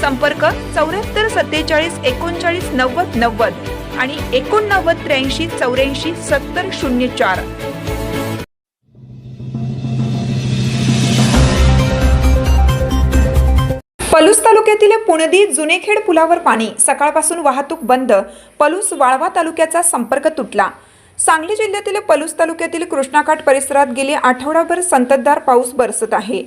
संपर्क चौऱ्याहत्तर सत्तेचाळीस एकोणचाळीस नव्वद नव्वद आणि एकोणनव्वद त्र्याऐंशी चौऱ्याऐंशी सत्तर शून्य चार. पलूस तालुक्यातील पुणदी जुनेखेड पुलावर पाणी. सकाळपासून वाहतूक बंद. पलूस वाळवा तालुक्याचा संपर्क तुटला. सांगली जिल्ह्यातील पलूस तालुक्यातील कृष्णाकाठ परिसरात गेली आठवडाभर संततधार पाऊस बरसत आहे.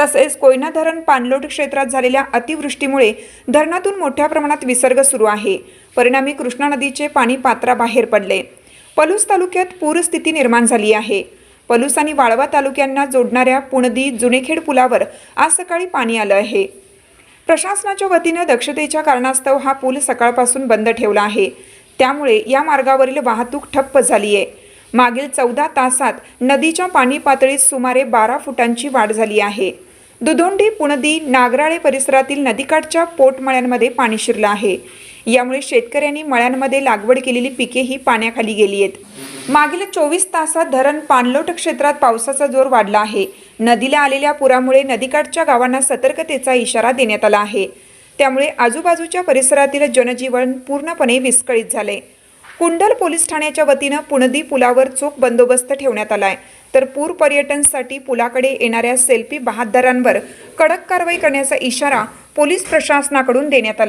तसेच कोयना धरण पाणलोट क्षेत्रात झालेल्या अतिवृष्टीमुळे धरणातून मोठ्या प्रमाणात विसर्ग सुरू आहे. परिणामी कृष्णा नदीचे पाणी पात्राबाहेर पडले. पलूस तालुक्यात पूरस्थिती निर्माण झाली आहे. पलूस आणि वाळवा तालुक्यांना जोडणाऱ्या पुणदी जुनेखेड पुलावर आज सकाळी पाणी आलं आहे. प्रशासनाच्या वतीनं दक्षतेच्या कारणास्तव हा पूल सकाळपासून बंद ठेवला आहे. त्यामुळे या मार्गावरील वाहतूक ठप्प झाली आहे मागील चौदा तासात नदीच्या पाणी पातळीत सुमारे बारा फुटांची वाढ झाली आहे. दुधोंडी पुणदी नागराळे परिसरातील नदीकाठच्या पोटमळ्यांमध्ये पाणी शिरलं आहे. यामुळे शेतकऱ्यांनी मळ्यांमध्ये लागवड केलेली पिकेही पाण्याखाली गेली आहेत. मागील चोवीस तासात धरण पाणलोट क्षेत्रात पावसाचा जोर वाढला आहे. नदीला आलेल्या पुरामुळे नदीकाठच्या गावांना सतर्कतेचा इशारा देण्यात आला आहे. त्यामुळे आजूबाजूच्या परिसरातील जनजीवन पूर्णपणे विस्कळीत झाले कुंडल पोलीस ठाण्याच्या वतीनं पुणदी पुलावर चोख बंदोबस्त ठेवण्यात आलाय. तर पूर पर्यटनसाठी पुलाकडे येणाऱ्या सेल्फी बहादरांवर कडक कारवाई करण्याचा इशारा पोलीस प्रशासनाकडून देण्यात आला.